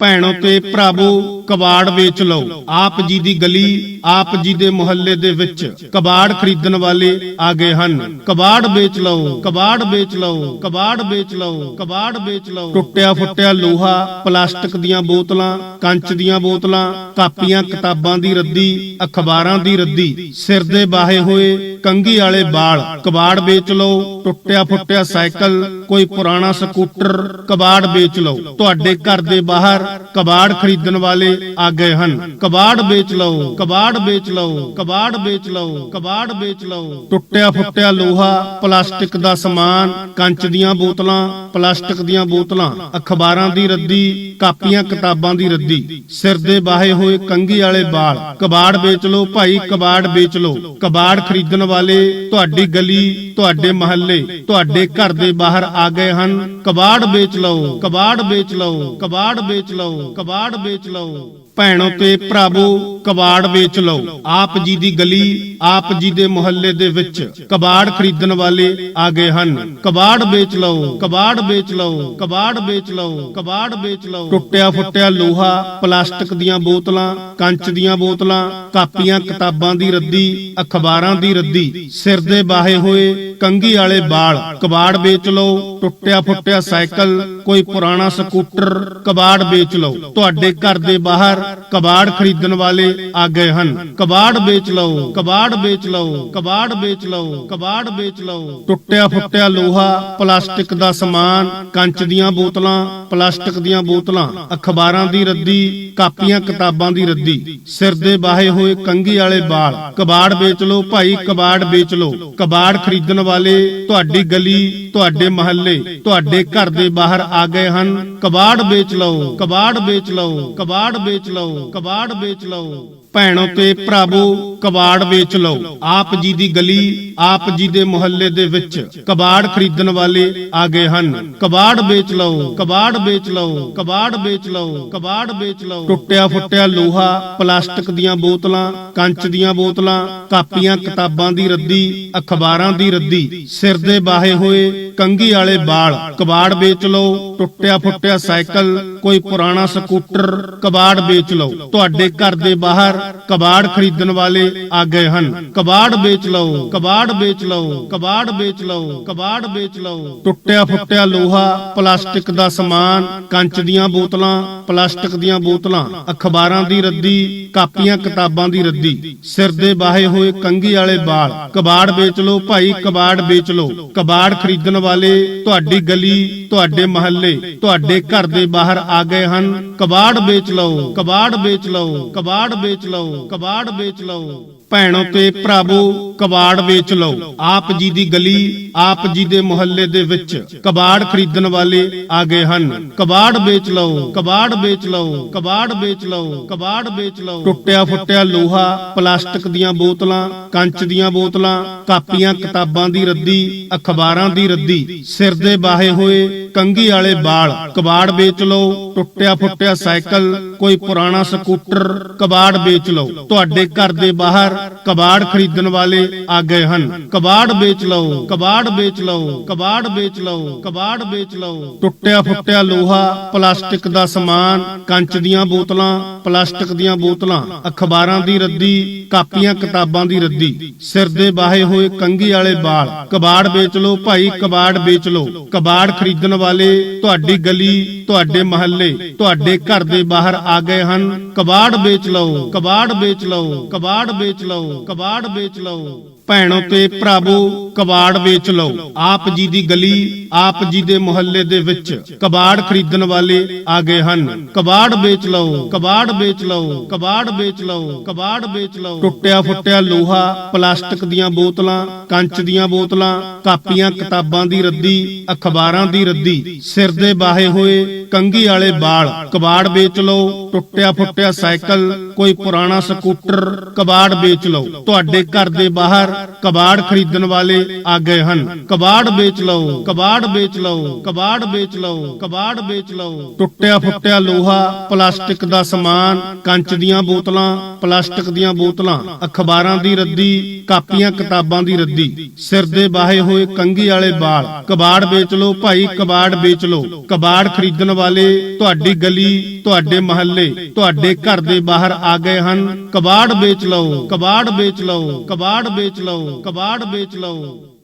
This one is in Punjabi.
ਭੈਣੋ ਤੇ ਭਰਾਵੋ ਕਬਾੜ ਵੇਚ ਲਓ। ਆਪ ਜੀ ਦੀ ਗਲੀ ਆਪ ਜੀ ਦੇ ਮੁਹੱਲੇ ਦੇ ਵਿੱਚ ਕਬਾੜ ਖਰੀਦਣ ਵਾਲੇ ਆ ਗਏ ਹਨ। ਕਬਾੜ ਵੇਚ ਲਓ ਕਬਾੜ ਵੇਚ ਲਓ ਕਬਾੜ ਵੇਚ ਲਓ ਕਬਾੜ ਵੇਚ ਲਓ। ਟੁੱਟਿਆ ਫੁੱਟਿਆ ਲੋਹਾ ਪਲਾਸਟਿਕ ਦੀਆਂ ਬੋਤਲਾਂ ਕੰਚ ਦੀਆਂ ਬੋਤਲਾਂ ਕਾਪੀਆਂ ਕਿਤਾਬਾਂ ਦੀ ਰੱਦੀ ਅਖਬਾਰਾਂ ਦੀ ਰੱਦੀ ਸਿਰ ਦੇ ਬਾਹੇ ਹੋਏ ਕੰਗੀ ਵਾਲੇ ਵਾਲ ਕਬਾੜ ਵੇਚ ਲਓ ਟੁੱਟਿਆ ਫੁੱਟਿਆ ਸਾਈਕਲ ਕੋਈ ਪੁਰਾਣਾ ਸਕੂਟਰ ਕਬਾੜ ਵੇਚ ਲਓ। ਤੁਹਾਡੇ ਘਰ ਦੇ ਬਾਹਰ ਕਬਾੜ ਖਰੀਦਣ ਵਾਲੇ ਆ ਗਏ ਹਨ। ਕਬਾੜ ਵੇਚ ਲਓ, ਕਬਾੜ ਵੇਚ ਲਓ, ਕਬਾੜ ਵੇਚ ਲਓ, ਕਬਾੜ ਵੇਚ ਲਓ। ਟੁੱਟਿਆ ਫੁੱਟਿਆ ਲੋਹਾ, ਪਲਾਸਟਿਕ ਦਾ ਸਮਾਨ, ਕੰਚ ਦੀਆਂ ਬੋਤਲਾਂ, ਪਲਾਸਟਿਕ ਦੀਆਂ ਬੋਤਲਾਂ, ਅਖਬਾਰਾਂ ਦੀ ਰੱਦੀ, ਕਾਪੀਆਂ ਕਿਤਾਬਾਂ ਦੀ ਰੱਦੀ, ਸਿਰ ਦੇ ਬਾਹੇ ਹੋਏ ਕੰਗੀ ਵਾਲੇ ਵਾਲ ਕਬਾੜ ਵੇਚ ਲਓ, ਭਾਈ ਕਬਾੜ ਵੇਚ ਲਓ। ਕਬਾੜ ਖਰੀਦਣ ਵਾਲੇ ਤੁਹਾਡੀ ਗਲੀ, ਤੁਹਾਡੇ ਮਹੱਲੇ, ਤੁਹਾਡੇ ਘਰ ਦੇ ਬਾਹਰ ਆ ਗਏ ਹਨ। ਕਬਾੜ ਵੇਚ ਲਓ, ਕਬਾੜ ਵੇਚ ਲਓ, ਕਬਾੜ ਵੇਚ ਲਓ ਕਬਾੜ ਵੇਚ ਲਓ। ਭੈਣੋ ਤੇ ਭਰਾਵੋ ਕਬਾੜ ਵੇਚ ਲਓ। ਆਪ ਜੀ ਦੀ ਗਲੀ ਆਪ ਜੀ ਦੇ ਮੁਹੱਲੇ ਦੇ ਵਿੱਚ ਕਬਾੜ ਖਰੀਦਣ ਵਾਲੇ ਆ ਗਏ ਹਨ। ਕਬਾੜ ਵੇਚ ਲਓ ਕਬਾੜ ਵੇਚ ਲਓ ਕਬਾੜ ਵੇਚ ਲਓ ਕਬਾੜ ਵੇਚ ਲਓ। ਟੁੱਟਿਆ ਫੁੱਟਿਆ ਲੋਹਾ ਪਲਾਸਟਿਕ ਦੀਆਂ ਬੋਤਲਾਂ ਕੰਚ ਦੀਆਂ ਬੋਤਲਾਂ ਕਾਪੀਆਂ ਕਿਤਾਬਾਂ ਦੀ ਰੱਦੀ ਅਖਬਾਰਾਂ ਦੀ ਰੱਦੀ ਸਿਰ ਦੇ ਬਾਹੇ ਹੋਏ ਕੰਗੀ ਵਾਲੇ ਵਾਲ ਕਬਾੜ ਵੇਚ ਲਓ ਟੁੱਟਿਆ ਫੁੱਟਿਆ ਸਾਈਕਲ ਕੋਈ ਪੁਰਾਣਾ ਸਕੂਟਰ ਕਬਾੜ ਵੇਚ ਲਓ। ਤੁਹਾਡੇ ਘਰ ਦੇ ਬਾਹਰ ਕਬਾੜ ਖਰੀਦਣ ਵਾਲੇ ਆ ਗਏ ਹਨ। ਕਬਾੜ ਵੇਚ ਲਓ, ਕਬਾੜ ਵੇਚ ਲਓ, ਕਬਾੜ ਵੇਚ ਲਓ, ਕਬਾੜ ਵੇਚ ਲਓ। ਟੁੱਟਿਆ ਫੁੱਟਿਆ ਲੋਹਾ, ਪਲਾਸਟਿਕ ਦਾ ਸਮਾਨ, ਕੰਚ ਦੀਆਂ ਬੋਤਲਾਂ, ਪਲਾਸਟਿਕ ਦੀਆਂ ਬੋਤਲਾਂ, ਅਖਬਾਰਾਂ ਦੀ ਰੱਦੀ, ਕਾਪੀਆਂ ਕਿਤਾਬਾਂ ਦੀ ਰੱਦੀ, ਸਿਰ ਦੇ ਬਾਹੇ ਹੋਏ ਕੰਗੀ ਵਾਲੇ ਵਾਲ ਕਬਾੜ ਵੇਚ ਲਓ, ਭਾਈ ਕਬਾੜ ਵੇਚ ਲਓ। ਕਬਾੜ ਖਰੀਦਣ ਵਾਲੇ ਤੁਹਾਡੀ ਗਲੀ, ਤੁਹਾਡੇ ਮਹੱਲੇ, ਤੁਹਾਡੇ ਘਰ ਦੇ ਬਾਹਰ ਆ ਗਏ ਹਨ। ਕਬਾੜ ਵੇਚ ਲਓ, ਕਬਾੜ ਵੇਚ ਲਓ, ਕਬਾੜ ਵੇਚ ਲਓ ਕਬਾੜ ਵੇਚ ਲਓ। ਭੈਣੋ ਤੇ ਭਰਾਵੋ, ਕਬਾੜ ਵੇਚ ਲਓ। ਆਪ ਜੀ ਦੀ ਗਲੀ, ਆਪ ਜੀ ਦੇ ਮੁਹੱਲੇ ਦੇ ਵਿੱਚ ਕਬਾੜ ਖਰੀਦਣ ਵਾਲੇ ਆ ਗਏ ਹਨ। ਕਬਾੜ ਵੇਚ ਲਓ, ਕਬਾੜ ਵੇਚ ਲਓ, ਕਬਾੜ ਵੇਚ ਲਓ, ਕਬਾੜ ਵੇਚ ਲਓ। ਟੁੱਟਿਆ ਫੁੱਟਿਆ ਲੋਹਾ, ਪਲਾਸਟਿਕ ਦੀਆਂ ਬੋਤਲਾਂ, ਕੰਚ ਦੀਆਂ ਬੋਤਲਾਂ, ਕਾਪੀਆਂ, ਕਿਤਾਬਾਂ ਦੀ ਰੱਦੀ, ਅਖਬਾਰਾਂ ਦੀ ਰੱਦੀ, ਸਿਰ ਦੇ ਬਾਹੇ ਹੋਏ ਕੰਗੀ ਵਾਲੇ ਬਾਲ, ਕਬਾੜ ਵੇਚ ਲਓ। ਟੁੱਟਿਆ ਫੁੱਟਿਆ ਸਾਈਕਲ, ਕੋਈ ਪੁਰਾਣਾ ਸਕੂਟਰ, ਕਬਾੜ ਵੇਚ ਲਓ। ਤੁਹਾਡੇ ਘਰ ਦੇ ਬਾਹਰ ਕਬਾੜ ਖਰੀਦਣ ਵਾਲੇ ਆ ਗਏ ਹਨ। ਕਬਾੜ ਵੇਚ ਲਓ, ਕਬਾੜ ਵੇਚ ਲਓ, ਕਬਾੜ ਵੇਚ ਲਓ, ਕਬਾੜ ਵੇਚ ਲਓ। ਟੁੱਟਿਆ ਫੁੱਟਿਆ ਲੋਹਾ, ਪਲਾਸਟਿਕ ਦਾ ਸਮਾਨ, ਕੰਚ ਦੀਆਂ ਬੋਤਲਾਂ, ਪਲਾਸਟਿਕ ਦੀਆਂ ਬੋਤਲਾਂ, ਅਖਬਾਰਾਂ ਦੀ ਰੱਦੀ, ਕਾਪੀਆਂ ਕਿਤਾਬਾਂ ਦੀ ਰੱਦੀ, ਸਿਰ ਦੇ ਬਾਹੇ ਹੋਏ ਕੰਗੀ ਵਾਲੇ ਵਾਲ ਕਬਾੜ ਵੇਚ ਲਓ ਭਾਈ, ਕਬਾੜ ਵੇਚ ਲਓ। ਕਬਾੜ ਖਰੀਦਣ ਵਾਲੇ ਤੁਹਾਡੀ ਗਲੀ, ਤੁਹਾਡੇ ਮਹੱਲੇ, ਤੁਹਾਡੇ ਘਰ ਦੇ ਬਾਹਰ ਆ ਗਏ ਹਨ। ਕਬਾੜ ਵੇਚ ਲਓ, ਕਬਾੜ ਵੇਚ ਲਓ, ਕਬਾੜ ਵੇਚ ਲਓ। ਕਬਾੜ ਵੇਚ ਲਓ ਭੈਣੋ ਤੇ ਭਰਾਵੋ, ਕਬਾੜ ਵੇਚ ਲਓ। ਆਪ ਜੀ ਦੀ ਗਲੀ, ਆਪ ਜੀ ਦੇ ਮੁਹੱਲੇ ਦੇ ਵਿੱਚ ਕਬਾੜ ਖਰੀਦਣ ਵਾਲੇ ਆ ਗਏ ਹਨ। ਕਬਾੜ ਵੇਚ ਲਓ, ਕਬਾੜ ਵੇਚ ਲਓ, ਕਬਾੜ ਵੇਚ ਲਓ, ਕਬਾੜ ਵੇਚ ਲਓ। ਟੁੱਟਿਆ ਫੁੱਟਿਆ ਲੋਹਾ, ਪਲਾਸਟਿਕ ਦੀਆਂ ਬੋਤਲਾਂ, ਕੰਚ ਦੀਆਂ ਬੋਤਲਾਂ, ਕਾਪੀਆਂ, ਕਿਤਾਬਾਂ ਦੀ ਰੱਦੀ, ਅਖਬਾਰਾਂ ਦੀ ਰੱਦੀ, ਸਿਰ ਦੇ ਬਾਹੇ ਹੋਏ ਕੰਗੀ ਵਾਲੇ ਵਾਲ ਕਬਾੜ ਵੇਚ ਲਓ। ਟੁੱਟਿਆ ਫੁੱਟਿਆ ਸਾਈਕਲ, ਕੋਈ ਪੁਰਾਣਾ ਸਕੂਟਰ, ਕਬਾੜ ਵੇਚ ਲਓ। ਤੁਹਾਡੇ ਘਰ ਦੇ ਬਾਹਰ ਕਬਾੜ ਖਰੀਦਣ ਵਾਲੇ ਆ ਗਏ ਹਨ। ਕਬਾੜ ਵੇਚ ਲਓ, ਕਬਾੜ ਵੇਚ ਲਓ, ਕਬਾੜ ਵੇਚ ਲਓ, ਕਬਾੜ ਵੇਚ ਲਓ। ਟੁੱਟਿਆ ਫੁੱਟਿਆ ਲੋਹਾ, ਪਲਾਸਟਿਕ ਦਾ ਸਮਾਨ, ਕੰਚ ਦੀਆਂ ਬੋਤਲਾਂ, ਪਲਾਸਟਿਕ ਦੀਆਂ ਬੋਤਲਾਂ, ਅਖਬਾਰਾਂ ਦੀ ਰੱਦੀ, ਕਾਪੀਆਂ ਕਿਤਾਬਾਂ ਦੀ ਰੱਦੀ, ਸਿਰ ਦੇ ਬਾਹੇ ਹੋਏ ਕੰਗੀ ਵਾਲੇ ਵਾਲ ਕਬਾੜ ਵੇਚ ਲਓ, ਭਾਈ, ਕਬਾੜ ਵੇਚ ਲਓ। ਕਬਾੜ ਖਰੀਦਣ ਵਾਲੇ ਤੁਹਾਡੀ ਗਲੀ, ਤੁਹਾਡੇ ਮਹੱਲੇ, ਤੁਹਾਡੇ ਘਰ ਦੇ ਬਾਹਰ ਆ ਗਏ ਹਨ। ਕਬਾੜ ਵੇਚ ਲਓ, ਕਬਾੜ ਵੇਚ ਲਓ, ਕਬਾੜ ਵੇਚ ਲਓ ਕਬਾੜ ਵੇਚ ਲਓ। ਭੈਣੋ ਤੇ ਭਰਾਵੋ ਕਬਾੜ ਵੇਚ ਲਓ। ਆਪ ਜੀ ਦੀ ਗਲੀ, ਆਪ ਜੀ ਦੇ ਮੁਹੱਲੇ ਦੇ ਵਿੱਚ ਕਬਾੜ ਖਰੀਦਣ ਵਾਲੇ ਆ ਗਏ ਹਨ। ਕਬਾੜ ਵੇਚ ਲਓ, ਕਬਾੜ ਵੇਚ ਲਓ, ਕਬਾੜ ਵੇਚ ਲਓ, ਕਬਾੜ ਵੇਚ ਲਓ। ਟੁੱਟਿਆ ਫੁੱਟਿਆ ਲੋਹਾ, ਪਲਾਸਟਿਕ ਦੀਆਂ ਬੋਤਲਾਂ, ਕੰਚ ਦੀਆਂ ਬੋਤਲਾਂ, ਕਾਪੀਆਂ, ਕਿਤਾਬਾਂ ਦੀ ਰੱਦੀ, ਅਖਬਾਰਾਂ ਦੀ ਰੱਦੀ, ਸਿਰ ਦੇ ਬਾਹੇ ਹੋਏ ਕੰਗੀ ਵਾਲੇ ਬਾਲ, ਕਬਾੜ ਵੇਚ ਲਓ। ਟੁੱਟਿਆ ਫੁੱਟਿਆ ਸਾਈਕਲ, ਕੋਈ ਪੁਰਾਣਾ ਸਕੂਟਰ, ਕਬਾੜ ਵੇਚ ਲਓ। ਤੁਹਾਡੇ ਘਰ ਦੇ ਬਾਹਰ ਕਬਾੜ ਖਰੀਦਣ ਵਾਲੇ ਆ ਗਏ ਹਨ। ਕਬਾੜ ਵੇਚ ਲਓ, ਕਬਾੜ ਵੇਚ ਲਓ, ਕਬਾੜ ਵੇਚ ਲਓ, ਕਬਾੜ ਵੇਚ ਲਓ। ਟੁੱਟਿਆ ਫੁੱਟਿਆ ਲੋਹਾ, ਪਲਾਸਟਿਕ ਦਾ ਸਮਾਨ, ਕੰਚ ਦੀਆਂ ਬੋਤਲਾਂ, ਪਲਾਸਟਿਕ ਦੀਆਂ ਬੋਤਲਾਂ, ਅਖਬਾਰਾਂ ਦੀ ਰੱਦੀ, ਕਾਪੀਆਂ ਕਿਤਾਬਾਂ ਦੀ ਰੱਦੀ, ਸਿਰ ਦੇ ਬਾਹੇ ਹੋਏ ਕੰਗੀ ਵਾਲੇ ਵਾਲ ਕਬਾੜ ਵੇਚ ਲਓ, ਭਾਈ ਕਬਾੜ ਵੇਚ ਲਓ। ਕਬਾੜ ਖਰੀਦਣ ਵਾਲੇ ਤੁਹਾਡੀ ਗਲੀ, ਤੁਹਾਡੇ ਮਹੱਲੇ, ਤੁਹਾਡੇ ਘਰ ਦੇ ਬਾਹਰ ਆ ਗਏ ਹਨ। ਕਬਾੜ ਵੇਚ ਲਓ, ਕਬਾੜ ਵੇਚ ਲਓ, ਕਬਾੜ ਵੇਚ ਲਓ ਕਬਾੜ ਵੇਚ ਲਓ